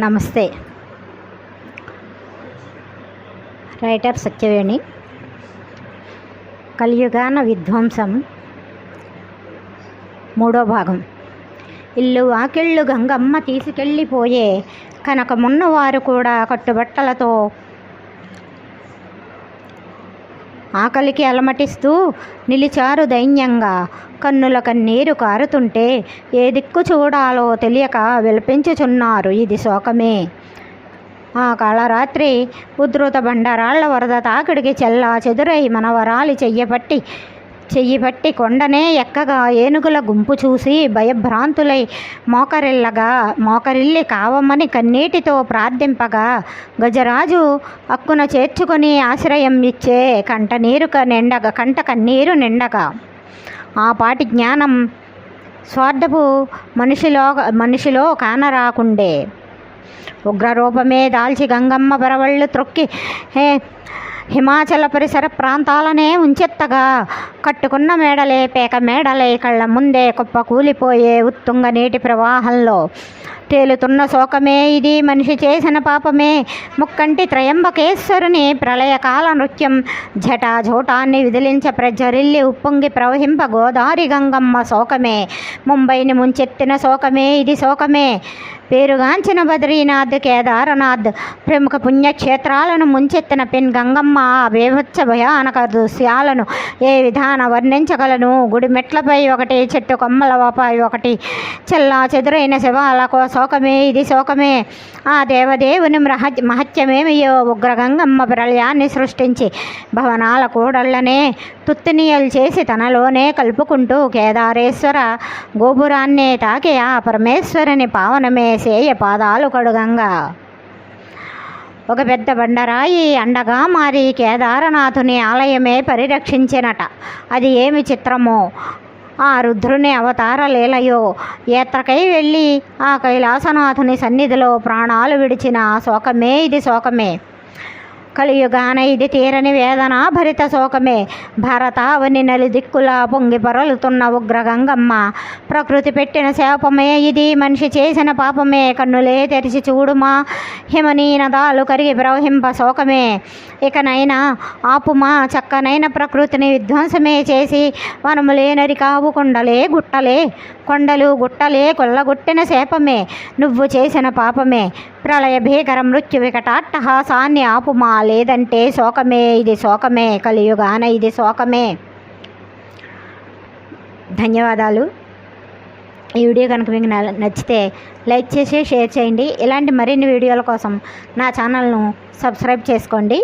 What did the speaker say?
నమస్తే. రైటర్ సత్యవేణి. కలియుగాన విధ్వంసం. మూడో భాగం. ఇల్లు వాకిళ్ళు గంగమ్మ తీసుకెళ్ళిపోయే కనకమున్నవారు కూడా కట్టుబట్టలతో ఆకలికి అలమటిస్తూ నిలిచారు దైన్యంగా. కన్నుల కన్నీరు కారుతుంటే ఏ దిక్కు చూడాలో తెలియక విలపించుచున్నారు ఇది శోకమే. ఆ కాళరాత్రి ఉధృత బండరాళ్ళ వరద తాకిడికి చెల్లా చెదురై మనవరాలి చెయ్యి పట్టి కొండనే ఎక్కగా ఏనుగుల గుంపు చూసి భయభ్రాంతులై మోకరిల్లగా మోకరిల్లి కావమని కన్నీటితో ప్రార్థింపగా గజరాజు అక్కున చేర్చుకొని ఆశ్రయం ఇచ్చే కంట నీరు క- నిండగా కంట కన్నీరు నిండగా. ఆ పాటి జ్ఞానం స్వార్థపు మనిషిలో మనిషిలో కానరాకుండే ఉగ్రరూపమే దాల్చి గంగమ్మ బరవళ్ళు త్రొక్కి హే హిమాచల పరిసర ప్రాంతాలనే ఉంచెత్తగా. కట్టుకున్న మేడలే పేక మేడలే కళ్ళ ముందే కుప్ప కూలిపోయే ఉత్తుంగ నీటి ప్రవాహంలో. తేలుతున్న శోకమే ఇది. మనిషి చేసిన పాపమే. ముక్కంటి త్రయంబకేశ్వరుని ప్రళయకాల నృత్యం. జటాజోటాన్ని విదిలించ ప్రజ్వరిల్లి ఉప్పొంగి ప్రవహింప గోదారి గంగమ్మ శోకమే. ముంబైని ముంచెత్తిన శోకమే ఇది శోకమే. పేరుగాంచిన బద్రీనాథ్ కేదారనాథ్ ప్రముఖ పుణ్యక్షేత్రాలను ముంచెత్తిన పెన్ గంగమ్మ ఆ బేభత్స భయానక దృశ్యాలను ఏ విధాన వర్ణించగలను? గుడి మెట్లపై ఒకటి చెట్టు కొమ్మలపై ఒకటి చెల్లా చెదురైన కోసం శోకమే ఇది శోకమే. ఆ దేవదేవుని మహ మహత్యమేమయ్యో ఉగ్రగంగమ్మ ప్రళయాన్ని సృష్టించి భవనాల కూడళ్ళనే తుత్తినీయలు చేసి తనలోనే కలుపుకుంటూ కేదారేశ్వర గోపురాన్నే తాకి ఆ పరమేశ్వరుని పావనమే సేయ పాదాలు కడుగంగా. ఒక పెద్ద బండరాయి అండగా మారి కేదారనాథుని ఆలయమే పరిరక్షించినట. అది ఏమి చిత్రమో? ఆ రుద్రుని అవతార లీలయో యాత్రకై వెళ్ళి ఆ కైలాసనాథుని సన్నిధిలో ప్రాణాలు విడిచిన శోకమే ఇది శోకమే. కలియుగాన ఇది తీరని వేదన భరిత శోకమే. భరత నలి దిక్కులా పొంగి పొరలుతున్న ఉగ్ర గంగమ్మ ప్రకృతి పెట్టిన శాపమే ఇది మనిషి చేసిన పాపమే. కన్నులే తెరిచి చూడుమా హిమనీనదాలు కరిగి ప్రవహింప శోకమే. ఇకనైనా ఆపుమా చక్కనైన ప్రకృతిని విధ్వంసమే చేసి వనములే నరికావు కొండలే గుట్టలే కొండలు గుట్టలే కొల్లగొట్టిన శాపమే. నువ్వు చేసిన పాపమే. ప్రళయ భీకర మృత్యు వికటాట్టహాసాన్ని ఆపుమా. లేదంటే శోకమే. ఇది శోకమే. కలియుగాన ఇది శోకమే. ధన్యవాదాలు. ఈ వీడియో కనుక మీకు నచ్చితే లైక్ చేసి షేర్ చేయండి. ఇలాంటి మరిన్ని వీడియోల కోసం నా ఛానల్ను సబ్స్క్రైబ్ చేసుకోండి.